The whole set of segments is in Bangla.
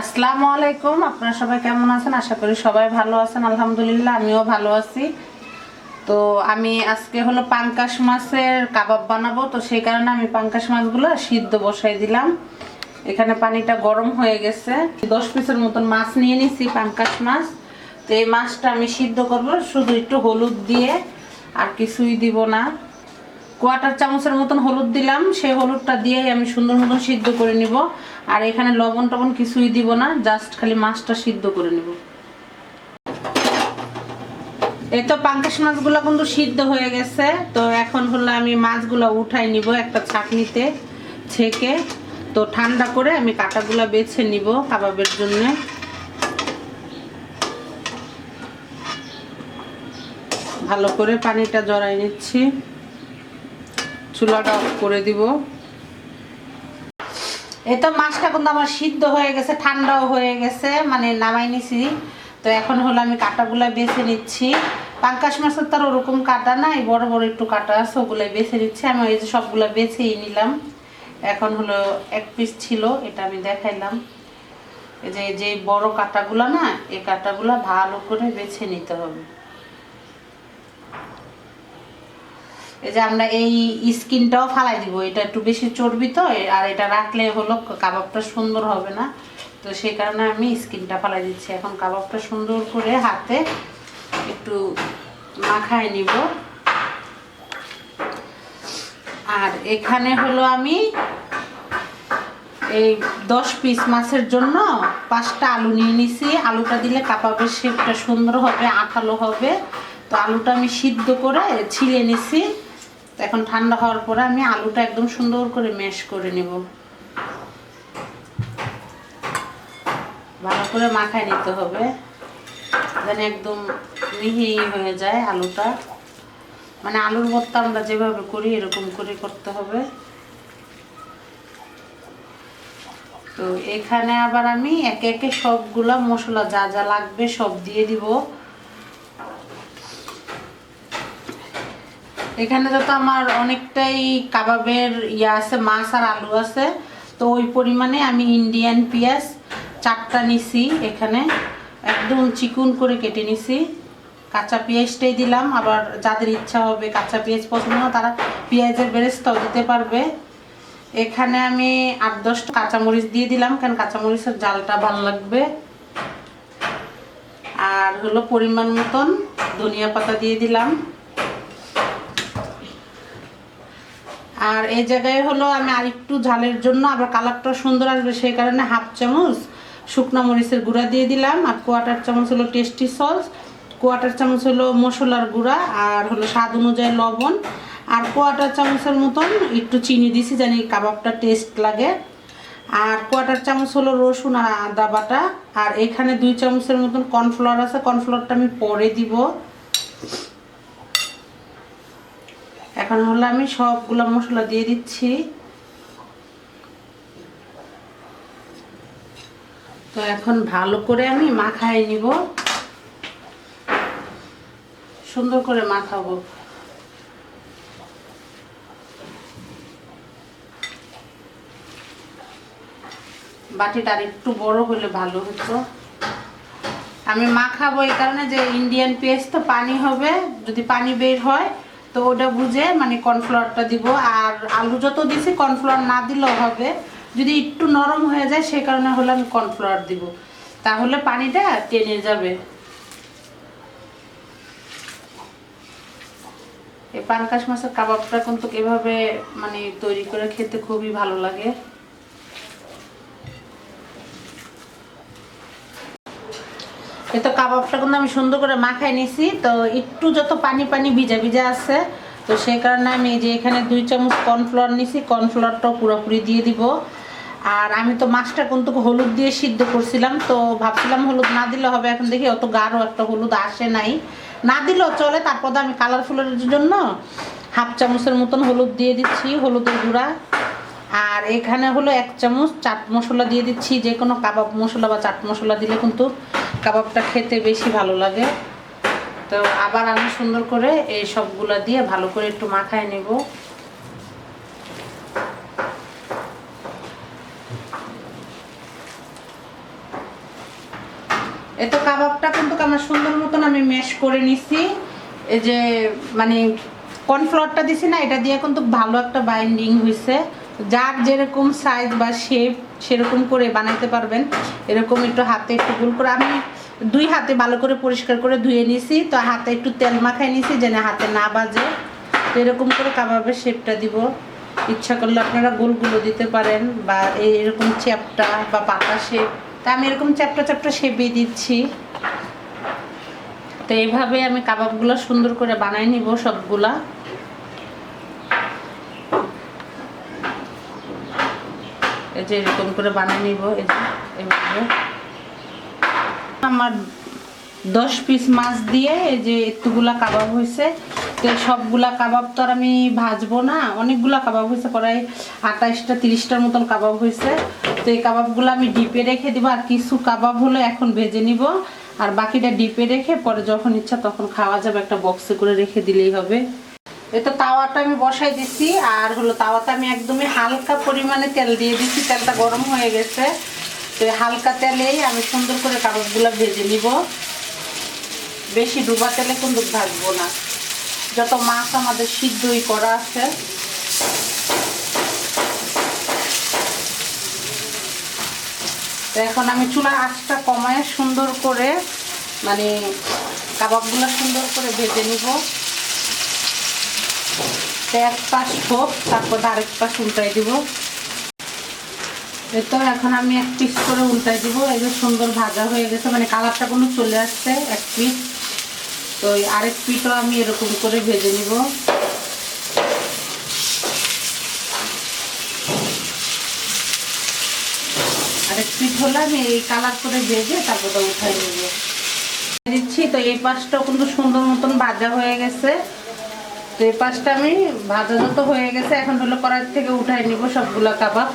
আসসালামু আলাইকুম। আপনারা সবাই কেমন আছেন? আশা করি সবাই ভালো আছেন। আলহামদুলিল্লাহ, আমিও ভালো আছি। তো আমি আজকে হলো পাঙ্কাশ মাছের কাবাব বানাবো। তো সেই কারণে আমি পাঙ্কাশ মাছগুলো সিদ্ধ বসাই দিলাম। এখানে পানিটা গরম হয়ে গেছে। দশ পিসের মতন মাছ নিয়ে নিছি, পাঙ্কাশ মাছ। তো এই মাছটা আমি সিদ্ধ করব শুধু একটু হলুদ দিয়ে, আর কিছুই দিব না। কোয়াটার চামচের মতন হলুদ দিলাম। সেই হলুদটা দিয়েই আমি সুন্দর মতন সিদ্ধ করে নিব। আর এখানে লবণ টবণ কিছুই দিব না জাস্ট খালি মাছটা সিদ্ধ করে নিব। এই তো পাঙ্কাশ মাছগুলো কিন্তু সিদ্ধ হয়ে গেছে, তো এখন হলো আমি মাছগুলো উঠাই নিব একটা ছাঁকনিতে ছেঁকে। তো ঠান্ডা করে আমি কাটাগুলো বেছে নিব কাবাবের জন্য। ভালো করে পানিটা জড়াই নিচ্ছি। চুলাটা অফ করে দিব। এই তো মাছটা কিন্তু আমার সিদ্ধ হয়ে গেছে, ঠান্ডাও হয়ে গেছে মানে নামাই নিছি। তো এখন হলো আমি কাটাগুলা বেছে নিচ্ছি। পাঙ্কাশ মাছের তো আর ওরকম কাটা নাই বড় বড় একটু কাটা আছে, ওগুলাই বেছে নিচ্ছি। আমি ওই যে সবগুলো বেছেই নিলাম। এখন হলো এক পিস ছিল, এটা আমি দেখাইলাম। এই যে যে বড় কাটাগুলা না, এই কাটাগুলা ভালো করে বেছে নিতে হবে। এই যে আমরা এই স্কিনটাও ফালাই দিব, এটা একটু বেশি চর্বি তো আর এটা রাখলে হলো কাবাবটা সুন্দর হবে না। তো সেই কারণে আমি স্কিনটা ফালাই দিচ্ছি। এখন কাবাবটা সুন্দর করে হাতে একটু মাখায় নিব। আর এখানে হলো আমি এই দশ পিস মাছের জন্য পাঁচটা আলু নিয়ে নিছি। আলুটা দিলে কাবাবের শেপটা সুন্দর হবে, আঠালো হবে। তো আলুটা আমি সিদ্ধ করে ছিলে নিছি। এখন ঠান্ডা হওয়ার পরে আমি আলুটা একদম সুন্দর করে ম্যাশ করে নেব। ভালো করে মাখায় নিতে হবে। যেন একদম মিহি হয়ে যায় আলুটা। মানে আলুর ভর্তা আমরা যেভাবে করি, এরকম করে করতে হবে। তো এখানে আবার আমি একে একে সবগুলা মশলা যা যা লাগবে সব দিয়ে দিব। এখানে তো আমার অনেকটাই কাবাবের ইয়া আছে, মাছ আর আলু আছে। তো ওই পরিমাণে আমি ইন্ডিয়ান পেঁয়াজ চারটা নিছি এখানে। একদম চিকুন করে কেটে নিছি। কাঁচা পেঁয়াজটাই দিলাম, আবার যাদের ইচ্ছা হবে কাঁচা পেঁয়াজ পছন্দ তারা পেঁয়াজের বেরেস্তাও দিতে পারবে। এখানে আমি আট দশটা কাঁচামরিচ দিয়ে দিলাম, কারণ কাঁচামরিচের জালটা ভালো লাগবে। আর হলো পরিমাণ মতন ধনিয়া পাতা দিয়ে দিলাম। আর এই জায়গায় হলো আমি আরেকটু ঝালের জন্য, আবার কালারটা সুন্দর আসবে সেই কারণে হাফ চামচ শুকনো মরিচের গুঁড়া দিয়ে দিলাম, আর কোয়াটার চামচ হলো টেস্টি সস, কোয়াটার চামচ হলো মশলার গুঁড়া, আর হলো স্বাদ অনুযায়ী লবণ, আর কোয়াটার চামচের মতন একটু চিনি দিছি জানি কাবাবটা টেস্ট লাগে। আর কোয়াটার চামচ হলো রসুন আর আদা বাটা, আর এখানে দুই চামচের মতন কর্নফ্লাওয়ার আছে, কর্নফ্লাওয়ারটা আমি পরে দিব। এখন হলো আমি সবগুলো মশলা দিয়ে দিচ্ছি। তো এখন ভালো করে আমি মাখায় নিব। সুন্দর করে মাখাবো। বাটিটা আর একটু বড় হলে ভালো হতো। আমি মাখাবো এই কারণে যে ইন্ডিয়ান পেস্ট তো পানি হবে, যদি পানি বের হয় তো ওটা বুঝে মানে কর্নফ্লাওয়ারটা দিব। আর আলু যত দিছি, কর্নফ্লাওয়ার না দিলেও হবে। যদি একটু নরম হয়ে যায় সেই কারণে হলে আমি কর্নফ্লাওয়ার দিব। তাহলে পানিটা টেনে যাবে। এই পানকাশ মাছের কাবাবটা কিন্তু এভাবে মানে তৈরি করে খেতে খুবই ভালো লাগে এই তো কাবাবটা কিন্তু আমি সুন্দর করে মাখাই নিছি। তো একটু যত পানি পানি ভিজা ভিজা আছে, তো সেই কারণে আমি এই যে এখানে দুই চামচ কর্নফ্লাওয়ার নিছি, কর্নফ্লাওয়ারটাও পুরোপুরি দিয়ে দিব। আর আমি তো মাছটা কিন্তু হলুদ দিয়ে সিদ্ধ করছিলাম, তো ভাবছিলাম হলুদ না দিলে হবে, এখন দেখি অত গাঢ় একটা হলুদ আসে নাই। না দিলেও চলে, তারপর তো আমি কালারফুলের জন্য হাফ চামচের মতন হলুদ দিয়ে দিচ্ছি, হলুদের গুঁড়া। আর এখানে হলো এক চামচ চাট মশলা দিয়ে দিচ্ছি, যে কোনো কাবাব মশলা বা চাট মশলা দিলে কিন্তু কাবাবটা খেতে বেশি ভালো লাগে। তো আবার আমি সুন্দর করে এই সবগুলা দিয়ে ভালো করে একটু মাখায় নেব। তো কাবাবটা কিন্তু আমার সুন্দর মতন আমি ম্যাশ করে নিছি। এই যে মানে কর্নফ্লোরটা দিছি না, এটা দিয়ে কিন্তু ভালো একটা বাইন্ডিং হয়েছে যার যেরকম সাইজ বা শেপ সেরকম করে বানাইতে পারবেন। এরকম একটু হাতে একটু গোল করে আমি দুই হাতে ভালো করে পরিষ্কার করে ধুয়ে নিছি, তো হাতে একটু তেল মাখাই নিছি যেন হাতে না বাজে। তো এরকম করে কাবাবের শেপটা দিব। ইচ্ছা করলে আপনারা গোলগুলো দিতে পারেন বা এরকম চ্যাপটা বা পাতা শেপ। তা আমি এরকম চ্যাপটা চ্যাপটা শেপই দিচ্ছি। তো এইভাবে আমি কাবাবগুলো সুন্দর করে বানাই নিব সবগুলা। এই যে এরকম করে বানিয়ে নিব, এই যে, এইভাবে। আমার দশ পিস মাছ দিয়ে এই যে এতগুলা কাবাব হয়েছে। তো সবগুলা কাবাব তো আর আমি ভাজবো না। অনেকগুলা কাবাব হয়েছে, প্রায় আঠাশটা তিরিশটার মতন কাবাব হয়েছে। তো এই কাবাবগুলো আমি ডিপে রেখে দিব, আর কিছু কাবাব হলো এখন ভেজে নিব। আর বাকিটা ডিপে রেখে পরে যখন ইচ্ছা তখন খাওয়া যাবে, একটা বক্সে করে রেখে দিলেই হবে। এটা তাওয়াটা আমি বসাই দিছি, আর হলো তাওয়াতে আমি একদমই হালকা পরিমাণে তেল দিয়ে দিচ্ছি তেলটা গরম হয়ে গেছে। তো হালকা তেলেই আমি সুন্দর করে কাবাবগুলো ভেজে নিব। বেশি ডুবা তেলে কিন্তু ভাজবো না। যত মাছ আমাদের সিদ্ধই করা আছে। তো এখন আমি চুলা আঁচটা কমায় সুন্দর করে মানে কাবাবগুলো সুন্দর করে ভেজে নিব। এক পাশ হোক, তারপর আরেক পাশ উল্টাই দিব। তো এখন আমি এক পিস করে উল্টাই দিব। এই যে সুন্দর ভাজা হয়ে গেছে মানে কালারটা কোনো চলে আসছে এক পিস তো আরেক পিসও আমি এরকম করে ভেজে নিব। আরেক পিস হলে আমি এই কালার করে ভেজে তারপরে উঠাই নেব। দিচ্ছি, তো এই পাশটাও কিন্তু সুন্দর মতন ভাজা হয়ে গেছে। তো এই পাশটা আমি ভাজা যত হয়ে গেছে, এখন হলো কড়াই থেকে উঠাই নিব সবগুলো কাবাব।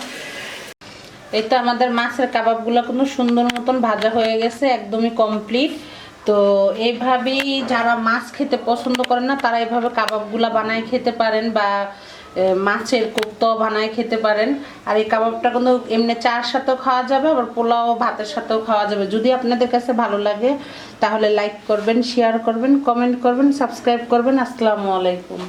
এই তো আমাদের মাছের কাবাবগুলো কিন্তু সুন্দর মতন ভাজা হয়ে গেছে, একদমই কমপ্লিট তো এইভাবেই যারা মাছ খেতে পছন্দ করেন না, তারা এইভাবে কাবাবগুলা বানায় খেতে পারেন বা মাছের কোপ্তাও বানায় খেতে পারেন। আর এই কাবাবটা কিন্তু এমনি চার সাথেও খাওয়া যাবে, আবার পোলাও ভাতের সাথেও খাওয়া যাবে। যদি আপনাদের কাছে ভালো লাগে, তাহলে লাইক করবেন শেয়ার করবেন কমেন্ট করবেন সাবস্ক্রাইব করবেন। আসসালামু আলাইকুম।